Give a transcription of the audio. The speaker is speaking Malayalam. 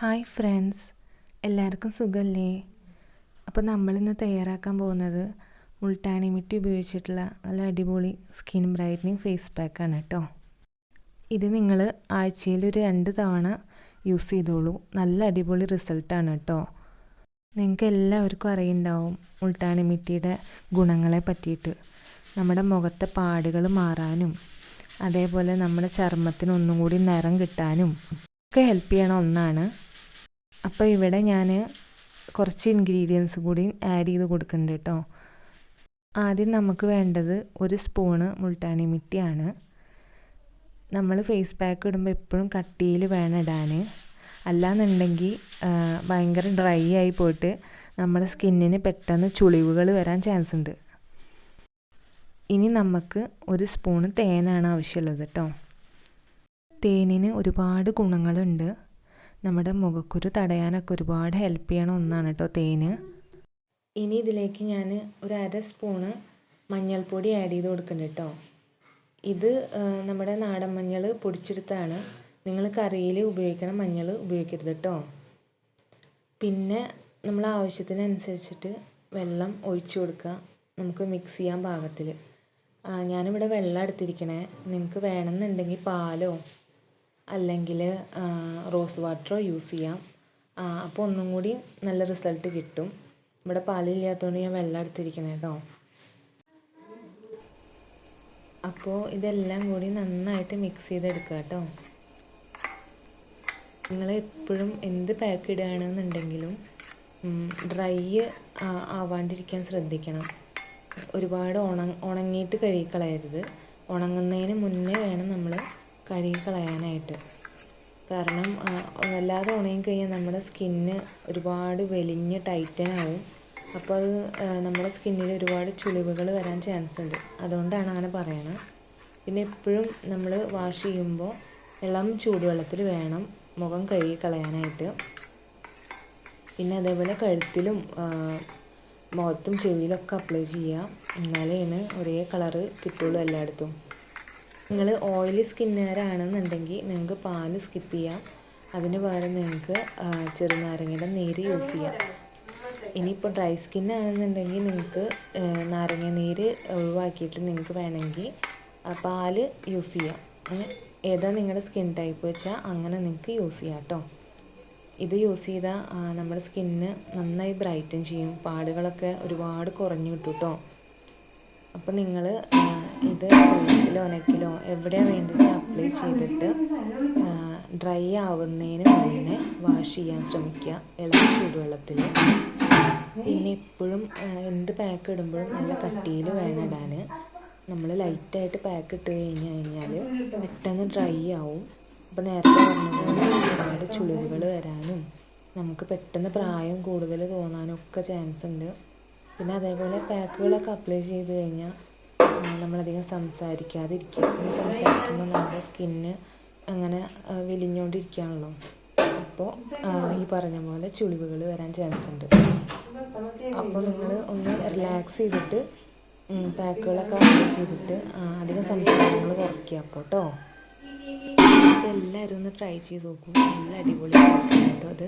Hi friends. എല്ലാവർക്കും സുഖമല്ലേ അപ്പോൾ നമ്മളിന്ന് തയ്യാറാക്കാൻ പോകുന്നത് മുൾട്ടാണി മിറ്റി ഉപയോഗിച്ചിട്ടുള്ള നല്ല അടിപൊളി സ്കിൻ ബ്രൈറ്റനിങ് ഫേസ് പാക്കാണ് കേട്ടോ. ഇത് നിങ്ങൾ ആഴ്ചയിൽ ഒരു രണ്ട് തവണ യൂസ് ചെയ്തോളൂ. നല്ല അടിപൊളി റിസൾട്ടാണ് കേട്ടോ. നിങ്ങൾക്ക് എല്ലാവർക്കും അറിയുണ്ടാവും മുൾട്ടാണി മിറ്റിയുടെ ഗുണങ്ങളെ പറ്റിയിട്ട്. നമ്മുടെ മുഖത്തെ പാടുകൾ മാറാനും അതേപോലെ നമ്മുടെ ചർമ്മത്തിന് ഒന്നും കൂടി നിറം കിട്ടാനും ഒക്കെ ഹെൽപ്പ് ചെയ്യണ ഒന്നാണ് അപ്പോൾ ഇവിടെ ഞാൻ കുറച്ച് ഇൻഗ്രീഡിയൻസ് കൂടി ആഡ് ചെയ്ത് കൊടുക്കുന്നുണ്ട് കേട്ടോ ആദ്യം നമുക്ക് വേണ്ടത് ഒരു സ്പൂണ് മുൾട്ടാണി മിറ്റിയാണ് നമ്മൾ ഫേസ് പാക്ക് ഇടുമ്പോൾ എപ്പോഴും കട്ടിയിൽ വേണം ഇടാൻ അല്ലാന്നുണ്ടെങ്കിൽ ഭയങ്കര ഡ്രൈ ആയി പോയിട്ട് നമ്മുടെ സ്കിന്നിന് പെട്ടെന്ന് ചുളിവുകൾ വരാൻ ചാൻസ് ഉണ്ട്. ഇനി നമുക്ക് ഒരു സ്പൂണ് തേനാണ് ആവശ്യമുള്ളത് കേട്ടോ തേനിന് ഒരുപാട് ഗുണങ്ങളുണ്ട്. നമ്മുടെ മുഖക്കുരു തടയാനൊക്കെ ഒരുപാട് ഹെൽപ്പ് ചെയ്യണ ഒന്നാണ് കേട്ടോ തേന്. ഇനി ഇതിലേക്ക് ഞാൻ ഒരു അര സ്പൂണ് മഞ്ഞൾപ്പൊടി ആഡ് ചെയ്ത് കൊടുക്കുന്നുണ്ട് കേട്ടോ ഇത് നമ്മുടെ നാടൻ മഞ്ഞൾ പൊടിച്ചെടുത്താണ്. നിങ്ങൾ കറിയിൽ ഉപയോഗിക്കണ മഞ്ഞൾ ഉപയോഗിക്കരുത് കേട്ടോ പിന്നെ നമ്മൾ ആവശ്യത്തിനനുസരിച്ചിട്ട് വെള്ളം ഒഴിച്ചു കൊടുക്കുക. നമുക്ക് മിക്സ് ചെയ്യാൻ പാകത്തിൽ. ഞാനിവിടെ വെള്ളം എടുത്തിരിക്കണേ. നിങ്ങൾക്ക് വേണമെന്നുണ്ടെങ്കിൽ പാലോ അല്ലെങ്കിൽ റോസ് വാട്ടറോ യൂസ് ചെയ്യാം. അപ്പോൾ ഒന്നും കൂടി നല്ല റിസൾട്ട് കിട്ടും. ഇവിടെ പാലില്ലാത്തതുകൊണ്ട് ഞാൻ വെള്ളം എടുത്തിരിക്കണേ കേട്ടോ അപ്പോൾ ഇതെല്ലാം കൂടി നന്നായിട്ട് മിക്സ് ചെയ്തെടുക്കുക കേട്ടോ നിങ്ങൾ എപ്പോഴും എന്ത് പാക്ക് ഇടുകയാണെന്നുണ്ടെങ്കിലും ഡ്രൈ ആവാണ്ടിരിക്കാൻ ശ്രദ്ധിക്കണം. ഒരുപാട് ഉണ ഉണങ്ങിയിട്ട് കഴുകിക്കളയരുത് ഉണങ്ങുന്നതിന് മുന്നേ വേണം നമ്മൾ കഴുകിക്കളയാനായിട്ട് കാരണം വല്ലാതെ ഉണങ്ങി കഴിഞ്ഞാൽ നമ്മുടെ സ്കിന്ന് ഒരുപാട് വലിഞ്ഞ് ടൈറ്റനാവും അപ്പോൾ അത് നമ്മുടെ സ്കിന്നിൽ ഒരുപാട് ചുളിവുകൾ വരാൻ ചാൻസ് ഉണ്ട്. അതുകൊണ്ടാണ് അങ്ങനെ പറയണത്. പിന്നെ എപ്പോഴും നമ്മൾ വാഷ് ചെയ്യുമ്പോൾ ഇളം ചൂടുവെള്ളത്തിൽ വേണം മുഖം കഴുകി കളയാനായിട്ട്. പിന്നെ അതേപോലെ കഴുത്തിലും മുഖത്തും ചെവിയിലൊക്കെ അപ്ലൈ ചെയ്യുക. എന്നാലേ ഒരേ കളറ് കിട്ടുള്ളൂ എല്ലായിടത്തും. നിങ്ങൾ ഓയിലി സ്കിന്നുകാരാണെന്നുണ്ടെങ്കിൽ നിങ്ങൾക്ക് പാൽ സ്കിപ്പ് ചെയ്യാം. അതിന് പകരം നിങ്ങൾക്ക് ചെറുനാരങ്ങയുടെ നീര് യൂസ് ചെയ്യാം. ഇനിയിപ്പോൾ ഡ്രൈ സ്കിന്നാണെന്നുണ്ടെങ്കിൽ നിങ്ങൾക്ക് നാരങ്ങ നീര് ഒഴിവാക്കിയിട്ട് നിങ്ങൾക്ക് വേണമെങ്കിൽ പാൽ യൂസ് ചെയ്യാം. ഏതാ നിങ്ങളുടെ സ്കിൻ ടൈപ്പ് വെച്ചാൽ അങ്ങനെ നിങ്ങൾക്ക് യൂസ് ചെയ്യാം കേട്ടോ ഇത് യൂസ് ചെയ്താൽ നമ്മുടെ സ്കിന്ന് നന്നായി ബ്രൈറ്റൻ ചെയ്യും. പാടുകളൊക്കെ ഒരുപാട് കുറഞ്ഞു കിട്ടും കേട്ടോ അപ്പോൾ നിങ്ങൾ ഇത് ഫേസിലോ ഉണക്കിലോ എവിടെ വേണ്ടിച്ച് അപ്ലൈ ചെയ്തിട്ട് ഡ്രൈ ആവുന്നതിന് മുന്നേ വാഷ് ചെയ്യാൻ ശ്രമിക്കുക. ഇളം ചൂടുവെള്ളത്തിൽ പിന്നെ ഇപ്പോഴും എന്ത് പാക്ക് ഇടുമ്പോഴും നല്ല കട്ടിയിൽ വേണം ഇടാൻ നമ്മൾ ലൈറ്റായിട്ട് പാക്ക് ഇട്ട് കഴിഞ്ഞ് കഴിഞ്ഞാൽ പെട്ടെന്ന് ഡ്രൈ ആവും. അപ്പോൾ നേരത്തെ പറഞ്ഞതുപോലെ ഒരുപാട് ചുളിവുകൾ വരാനും നമുക്ക് പെട്ടെന്ന് പ്രായം കൂടുതൽ തോന്നാനും ഒക്കെ ചാൻസ് ഉണ്ട്. പിന്നെ അതേപോലെ പാക്കുകളൊക്കെ അപ്ലൈ ചെയ്ത് കഴിഞ്ഞാൽ നമ്മളധികം സംസാരിക്കാതിരിക്കുക. സംസാരിക്കുമ്പോൾ നമ്മുടെ സ്കിന്ന് അങ്ങനെ വലിഞ്ഞുകൊണ്ടിരിക്കുകയാണല്ലോ അപ്പോൾ ഈ പറഞ്ഞ പോലെ ചുളിവുകൾ വരാൻ ചാൻസ് ഉണ്ട്. അപ്പോൾ നിങ്ങൾ ഒന്ന് റിലാക്സ് ചെയ്തിട്ട് പാക്കുകളൊക്കെ അറേഞ്ച് ചെയ്തിട്ട് അധികം സംസാരങ്ങൾ കുറയ്ക്കുക അപ്പോൾ കേട്ടോ എല്ലാവരും ഒന്ന് ട്രൈ ചെയ്ത് നോക്കൂ. നല്ല അടിപൊളി കേട്ടോ അത്.